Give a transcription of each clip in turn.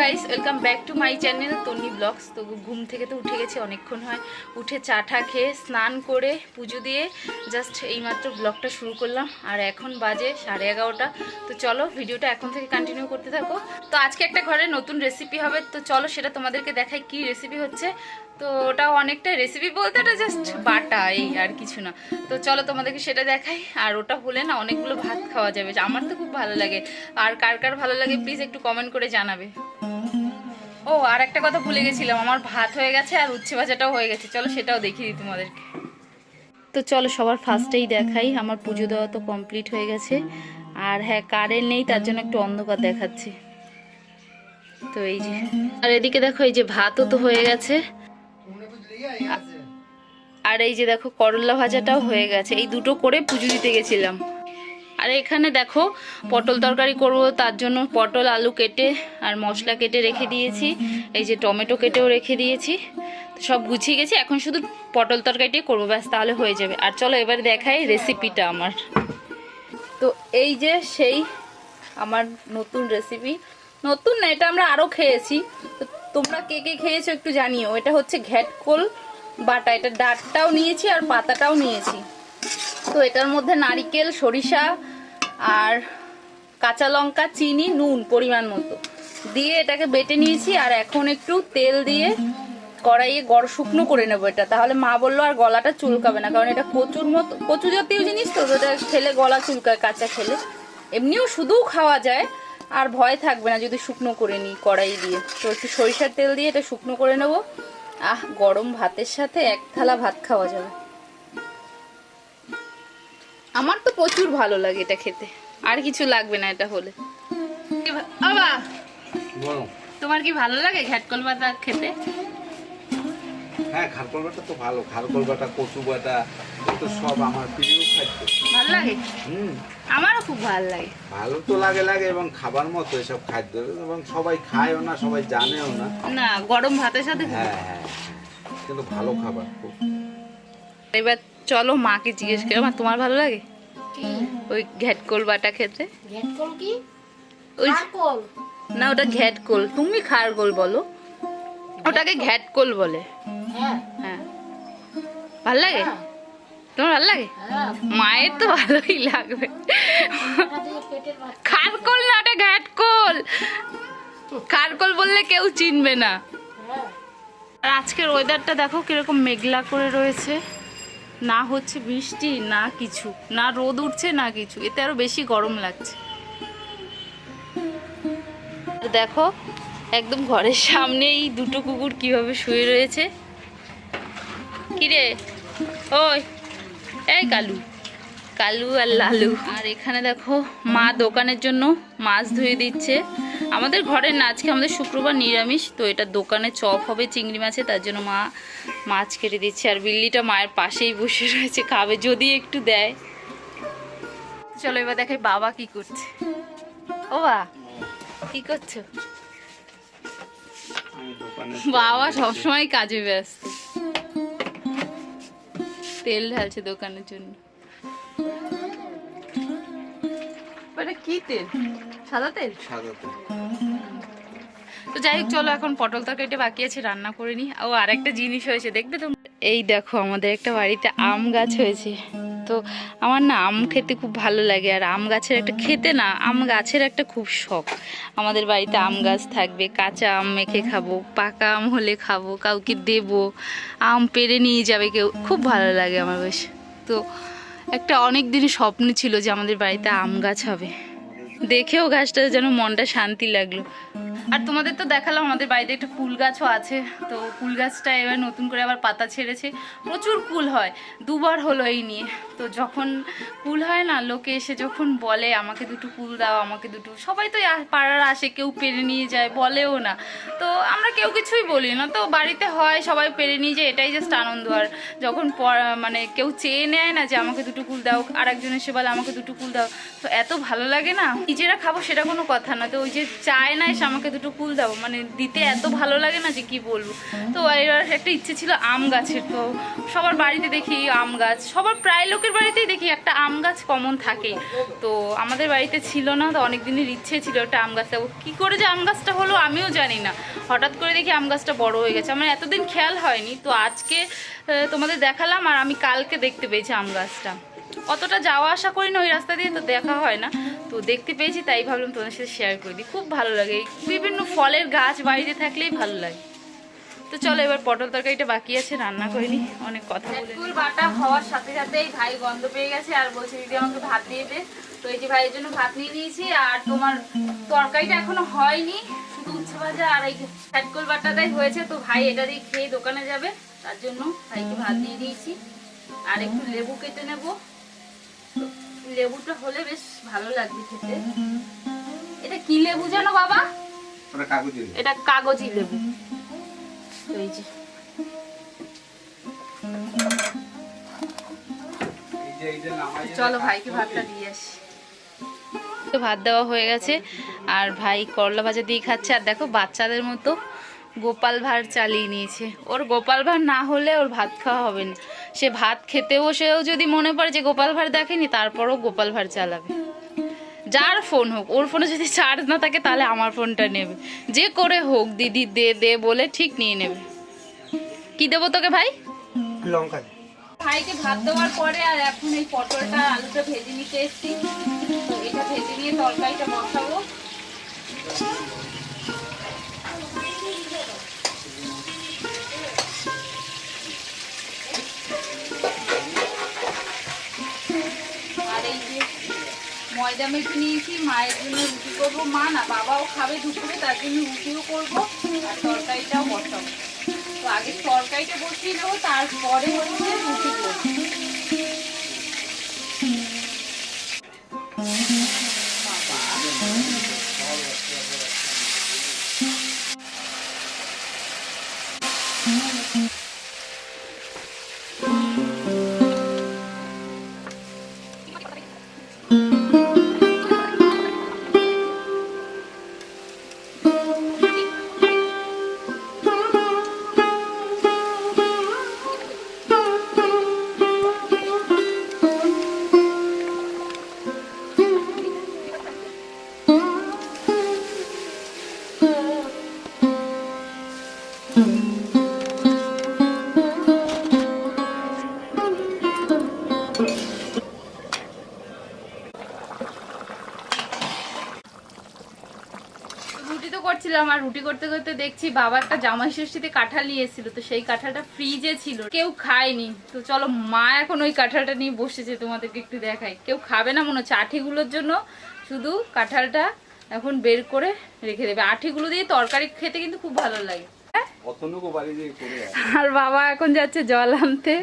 Guys welcome back to my channel Tonni vlogs তো ঘুম থেকে তো উঠে গেছি, অনেকক্ষণ হয়। উঠে চা টা খেয়ে, স্নান করে, পুজো দিয়ে জাস্ট এইমাত্র ব্লগটা শুরু করলাম। আর এখন বাজে সাড়ে এগারোটা। তো চলো, ভিডিওটা এখন থেকে কন্টিনিউ করতে থাকো। তো আজকে একটা ঘরে নতুন রেসিপি হবে। তো চলো, সেটা তোমাদেরকে দেখাই কি রেসিপি হচ্ছে। তো ওটা অনেকটা রেসিপি বলতে ওটা জাস্ট বাটা, এই আর কিছু না। তো চলো, তোমাদেরকে সেটা দেখাই। আর ওটা হলে না অনেকগুলো ভাত খাওয়া যাবে। আমার তো খুব ভালো লাগে। আর কার কার ভালো লাগে প্লিজ একটু কমেন্ট করে জানাবে। ও, আর একটা কথা ভুলে গেছিলাম, আমার ভাত হয়ে গেছে আর উচ্ছে ভাজাটাও হয়ে গেছে। চলো সেটাও দেখিয়ে দিই তোমাদেরকে। তো চলো সবার ফার্স্টেই দেখাই, আমার পুজো দেওয়া তো কমপ্লিট হয়ে গেছে। আর হ্যাঁ কারেন্ট নেই, তার জন্য একটু অন্ধকার দেখাচ্ছে। তো এই যে, আর এদিকে দেখো, এই যে ভাতও তো হয়ে গেছে। আর এই যে দেখো, করলা ভাজাটাও হয়ে গেছে। এই দুটো করে পুজো দিতে গেছিলাম। আর এখানে দেখো পটল তরকারি করব, তার জন্য পটল, আলু কেটে আর মশলা কেটে রেখে দিয়েছি। এই যে টমেটো কেটেও রেখে দিয়েছি। সব গুছিয়ে গেছি, এখন শুধু পটল তরকারিটাই করব, ব্যাস তাহলে হয়ে যাবে। আর চলো এবার দেখাই রেসিপিটা আমার। তো এই যে সেই আমার নতুন রেসিপি নতুন না, এটা আমরা আরও খেয়েছি। তো তোমরা কে কে খেয়েছো একটু জানিও। এটা হচ্ছে ঘ্যাটকোল বাটা। এটা ডাটটাও নিয়েছি আর পাতাটাও নিয়েছি। তো এটার মধ্যে নারিকেল, সরিষা আর কাঁচা লঙ্কা, চিনি, নুন পরিমাণ মতো। দিয়ে এটাকে বেটে নিয়েছি আর এখন একটু তেল দিয়ে কড়াইয়ে গড় শুকনো করে নেব এটা। তাহলে মা বলল আর গলাটা চুলকাবে না, কারণ এটা কচুর মতো কচু জাতীয় জিনিস তো ওটা খেলে গলা চুলকায় কাঁচা খেলে। এমনিও শুধুও খাওয়া যায়, আর ভয় থাকবে না যদি শুকনো করে নিই কড়াই দিয়ে। তো একটু সরিষার তেল দিয়ে এটা শুকনো করে নেব। আহ, গরম ভাতের সাথে এক থালা ভাত খাওয়া যাবে। আমার তো প্রচুর ভালো লাগে এটা খেতে। আর কিছু লাগবে না এটা হলে। বাবা তোমার কি ভালো লাগে ঘ্যাটকল পাতা খেতে? হ্যাঁ খারকল বাটা তো ভালো। খারকল বাটা কচু বাটা তো সব আমার প্রিয় খাদ্য। ভালো লাগে? হুম। আমারও খুব ভালো লাগে। ভালো তো লাগে লাগে এবং খাবার মতো এসব খাদ্য। এবং সবাই খায়ও না সবাই জানেও না। না গরম ভাতের সাথে হ্যাঁ হ্যাঁ হ্যাঁ। কিন্তু ভালো খাবার খুব। এবার চলো মাকে জিজ্ঞেস করে মা তোমার ভালো লাগে? ওই ঘ্যাটকোল বাটা খেতে। ঘ্যাটকল কি? ওই না ওটা ঘ্যাটকোল। তুমি খারগোল বলো। ওটাকে ঘ্যাটকোল বলে। হ্যাঁ। হ্যাঁ। ভালো লাগে? হ্যাঁ, তোমার ভালো লাগে? হ্যাঁ। মায়ের তো ভালোই লাগবে। খারকোল না ওটা ঘ্যাটকোল। খারকোল বললে কেউ চিনবে না। আর আজকের ওয়েদারটা দেখো কীরকম মেঘলা করে রয়েছে। না হচ্ছে বৃষ্টি, না কিছু, না রোদ উঠছে, না কিছু। এতে আরও বেশি গরম লাগছে। দেখো, একদম ঘরের সামনেই দুটো কুকুর কীভাবে শুয়ে রয়েছে। কিরে? ওই, এই কালু। কালু আর লালু। আর এখানে দেখো, মা দোকানের জন্য মাছ ধুয়ে দিচ্ছে। আমাদের ঘরের না, আজকে আমাদের শুক্রবার নিরামিষ, তো এটা দোকানে চপ হবে, চিংড়ি মাছে তার জন্য মা মাছ কেটে দিচ্ছে আর বিল্লিটা মায়ের পাশেই বসে রয়েছে, খাবে, যদি একটু দেয়। চলো এবার দেখাই বাবা কি করছে। ও বা, কি করছ? বাবা সবসময় কাজে ব্যস্ত। তেল ঢালছে দোকানের জন্য। কি তেল? সাদা তেল? সাদা তেল। তো যাই হোক, চলো এখন পটল তরকারিটা বাকি আছে, রান্না করে নি। ও, আরেকটা জিনিস হয়েছে, দেখবে তো এই দেখো, আমাদের একটা বাড়িতে আম গাছ হয়েছে। তো আমার না আম খেতে খুব ভালো লাগে, আর আম গাছের একটা, খেতে না, আম গাছের একটা খুব শখ। আমাদের বাড়িতে আম গাছ থাকবে, কাঁচা আম মেখে খাব, পাকা আম হলে খাব, কাউকে দেবো, আম পেরে নিয়ে যাবে কেউ, খুব ভালো লাগে আমার বেশ। তো একটা অনেক দিনই স্বপ্ন ছিল যে আমাদের বাড়িতে আম গাছ হবে। দেখেও গাছটা যেন মনটা শান্তি লাগল। আর তোমাদের তো দেখালাম, আমাদের বাড়িতে একটা কুল গাছও আছে। তো কুল গাছটা এবার নতুন করে আবার পাতা ছেড়েছে। প্রচুর কুল হয়, দুবার হলো এই নিয়ে। তো যখন কুল হয় না, লোকে এসে যখন বলে, আমাকে দুটো কুল দাও, আমাকে দুটো সবাই তো পাড়ার আসে, কেউ পেরে নিয়ে যায়, বলেও না। তো আমরা কেউ কিছুই বলি না। তো বাড়িতে হয়, সবাই পেরে নিয়ে যায়, এটাই জাস্ট আনন্দ। আর যখন মানে কেউ চেয়ে নেয় না যে, আমাকে দুটো কুল দাও আর একজন এসে বলে, আমাকে দুটো কুল দাও তো এত ভালো লাগে না। নিজেরা খাব সেটা কোনো কথা না। তো ওই যে চায় না এসে, আমাকে দুটো ফুল দাও মানে দিতে এত ভালো লাগে না যে কি বলব। তো এবার একটা ইচ্ছে ছিল আম গাছের। তো সবার বাড়িতে দেখি আম গাছ। সবার প্রায় লোকের বাড়িতেই দেখি একটা আম গাছ কমন থাকে। তো আমাদের বাড়িতে ছিল না তো অনেক দিনের ইচ্ছে ছিল একটা আম গাছ দেবো। কী করে যে আম গাছটা হলো আমিও জানি না। হঠাৎ করে দেখি আম গাছটা বড় হয়ে গেছে। আমার এতদিন খেয়াল হয়নি। তো আজকে তোমাদের দেখালাম আর আমি কালকে দেখতে পেয়েছি আম গাছটা। অতটা যাওয়া আসা করি না ওই রাস্তা দিয়ে তো দেখা হয় না। তো দেখতে পেয়েছি, তাই ভাবলাম তোমাদের সাথে শেয়ার করে দিই। খুব ভালো লাগে। বিভিন্ন ফলের গাছ বাড়িতে থাকলেই ভালো লাগে। তো চলো এবার পটল তরকারিটা বাকি আছে, রান্না করিনি অনেক কথা ফুল বাটা হওয়ার সাথে সাথেই ভাই গন্ধ পেয়ে গেছে আর বলছে, দিদি, আমাকে ভাত দিয়ে দে। তো এই যে ভাইয়ের জন্য ভাত নিয়ে নিয়েছি আর তোমার তরকারিটা এখনও হয়নি, শুধু উচ্ছে ভাজা আর এই ফ্যাটকোল বাটাটাই হয়েছে। তো ভাই এটা দিয়ে খেয়ে দোকানে যাবে, তার জন্য ভাইকে ভাত দিয়ে দিয়েছি। আর একটু লেবু কেটে নেব। লেবুটা হলে বেশ ভালো লাগবে খেতে। এটা কি লেবু জানো বাবা? এটা কাগজি লেবু। এই যে। চলো ভাইকে ভাতটা দিয়ে আসি। ভাত দেওয়া হয়ে গেছে আর ভাই করলা ভাজা দিয়ে খাচ্ছে। আর দেখো বাচ্চাদের মতো গোপাল ভাঁড় চালিয়ে নিয়েছে। ওর গোপাল ভাঁড় না হলে ওর ভাত খাওয়া হবে না। সে ভাত খেতে বসেও যদি মনে পড়ে যে গোপাল ভাঁড় দেখেনি তারপরও গোপাল ভাঁড় চালাবে। যার ফোন হোক ওর ফোনে যদি চার্জ না থাকে তাহলে আমার ফোনটা নেবে। যে করে হোক দিদি দে দে বলে ঠিক নিয়ে নেবে। কি দেবো তোকে ভাই? লঙ্কা ভাইকে ভাত দেওয়ার পরে আর এখন এই পটলটা আলুটা ভেজে নিতে এসেছি। তো এটা ভেজে নিয়ে তরকারিটা বসাবো। ময়দা মেখে নিয়েছি, মায়ের জন্য রুটি করব। মা না, বাবাও খাবে দুপুরে, তার জন্য রুটিও করব আর তরকারিটাও বসাবো। তো আগে তরকারিটা বসিয়ে দেবো তারপরে হচ্ছে রুটি করব। রুটি তো করছিলাম, আর রুটি করতে করতে দেখছি বাবা একটা জামাই ষষ্ঠীতে কাঁঠাল নিয়ে এসেছিল, তো সেই কাঁঠালটা ফ্রিজে ছিল। কেউ খায়নি। তো চলো, মা এখন ওই কাঁঠালটা নিয়ে বসেছে, তোমাদেরকে একটু দেখাই। কেউ খাবে না মনে হচ্ছে, আঠিগুলোর জন্য শুধু কাঁঠালটা এখন বের করে রেখে দেবে। আঠিগুলো দিয়ে তরকারি খেতে কিন্তু খুব ভালো লাগে। আর বাবা এখন যাচ্ছে জল আনতে।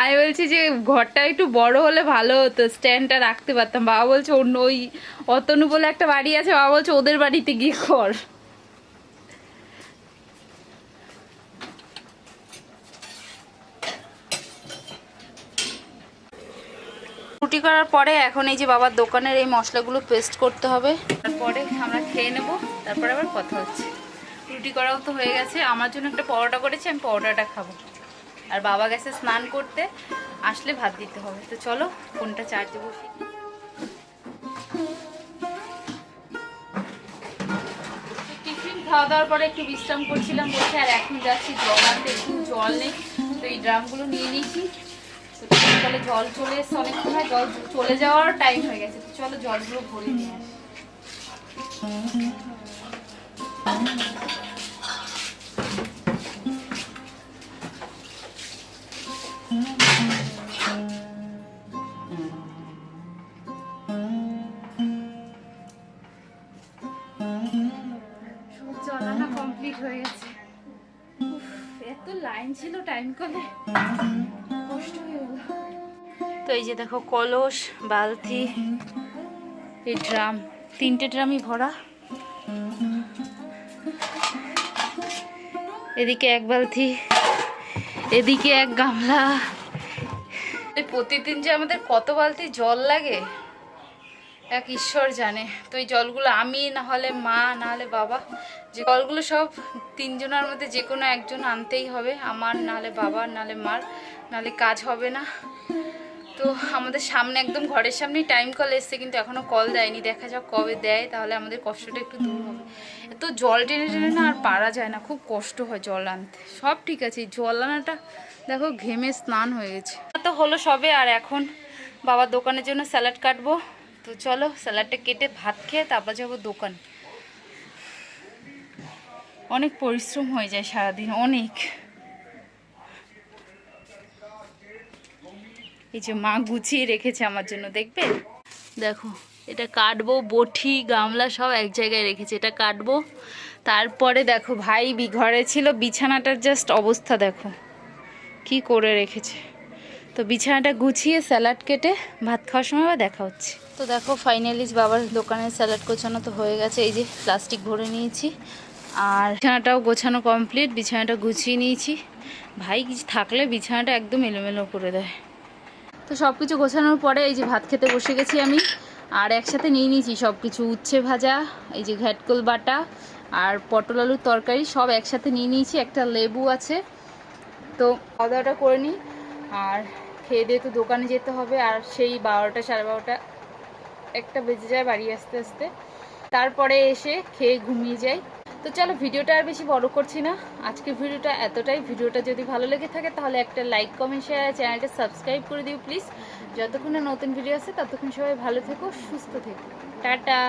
আমি বলছি যে ঘরটা একটু বড় হলে ভালো হতো স্ট্যান্ডটা রাখতে পারতাম। বাবা বলছে অন্য ওই অতনু বলে একটা বাড়ি আছে। বাবা বলছে ওদের বাড়িতে গিয়ে কর। রুটি করার পরে এখন এই যে বাবার দোকানের এই মশলাগুলো পেস্ট করতে হবে। তারপরে আমরা খেয়ে নেব তারপরে আবার কথা হচ্ছে। রুটি করাও তো হয়ে গেছে। আমার জন্য একটা পরোটা করেছি, আমি পরোটাটা খাব। আর বাবা গেছে স্নান করতে, আসলে ভাত দিতে হবে। তো চলো, ফোনটা চার্জে বসি। টিফিন খাওয়া দাওয়ার পরে একটু বিশ্রাম করছিলাম বসে আর এখন যাচ্ছি জল আনতে একটু জল নেই। তো এই ড্রামগুলো নিয়ে নিয়েছি। তো তাহলে জল চলে এসছে অনেকক্ষণ হয়, জল চলে যাওয়ার টাইম হয়ে গেছে। তো চলো জলগুলো ভরে নিয়ে আসি। ছিল কষ্ট হয়ে গেল। তো এই যে দেখো কলস বালতি এই ড্রাম তিনটে ড্রামই ভরা। এদিকে এক বালতি এদিকে এক গামলা। প্রতিদিন যে আমাদের কত বালতি জল লাগে? এক ঈশ্বর জানে। তো এই জলগুলো আমি না হলে মা না হলে বাবা, যে জলগুলো সব তিনজনের মধ্যে যে কোনো একজন আনতেই হবে। আমার, নাহলে বাবার নাহলে মার, নাহলে কাজ হবে না। তো আমাদের সামনে একদম ঘরের সামনেই টাইম কল এসছে, কিন্তু এখনও কল দেয়নি। দেখা যাক কবে দেয়, তাহলে আমাদের কষ্টটা একটু দূর হবে। এত জল টেনে টেনে না আর পারা যায় না, খুব কষ্ট হয় জল আনতে। সব ঠিক আছে জল আনাটা দেখো ঘেমে স্নান হয়ে গেছে। তো হলো সবে, আর এখন বাবার দোকানের জন্য স্যালাড কাটবো। তো চলো স্যালাডটা কেটে ভাত খেয়ে তারপর যাব দোকান। অনেক পরিশ্রম হয়ে যায় সারাদিন, অনেক। এই যে মা গুছিয়ে রেখেছে আমার জন্য, দেখবে? দেখো, এটা কাটবো, বটি, গামলা সব এক জায়গায় রেখেছে, এটা কাটবো। তারপরে দেখো, ভাই বি- ঘরে ছিল, বিছানাটার জাস্ট অবস্থা দেখো। কি করে রেখেছে। তো বিছানাটা গুছিয়ে স্যালাড কেটে ভাত খাওয়ার সময় দেখা হচ্ছে। তো দেখো ফাইনালি বাবার দোকানে স্যালাড গোছানো তো হয়ে গেছে। এই যে প্লাস্টিক ভরে নিয়েছি। আর বিছানাটাও গোছানো কমপ্লিট বিছানাটা গুছিয়ে নিয়েছি। ভাই, কিছু থাকলে বিছানাটা একদম এলোমেলো করে দেয়। তো সব কিছু গোছানোর পরে এই যে ভাত খেতে বসে গেছি আমি। আর একসাথে নিয়ে নিয়েছি সব কিছু উচ্ছে ভাজা, এই যে ঘ্যাটকল বাটা আর পটল আলুর তরকারি, সব একসাথে নিয়ে নিয়েছি। একটা লেবু আছে। তো খাওয়া দাওয়াটা করে নিই। আর খেয়ে দিয়ে তো দোকানে যেতে হবে। আর সেই বারোটা, সাড়ে বারোটা একটা বেজে যায় বাড়ি আসতে আসতে। তারপরে এসে খেয়ে ঘুমিয়ে যাই। তো চলো ভিডিওটা আর বেশি বড় করছি না। আজকের ভিডিওটা এতটাই। ভিডিওটা যদি ভালো লেগে থাকে তাহলে একটা লাইক কমেন্ট শেয়ার চ্যানেলটা সাবস্ক্রাইব করে দিও প্লিজ যতক্ষণ নতুন ভিডিও আছে ততক্ষণ সবাই ভালো থেকো, সুস্থ থেকো। টাটা!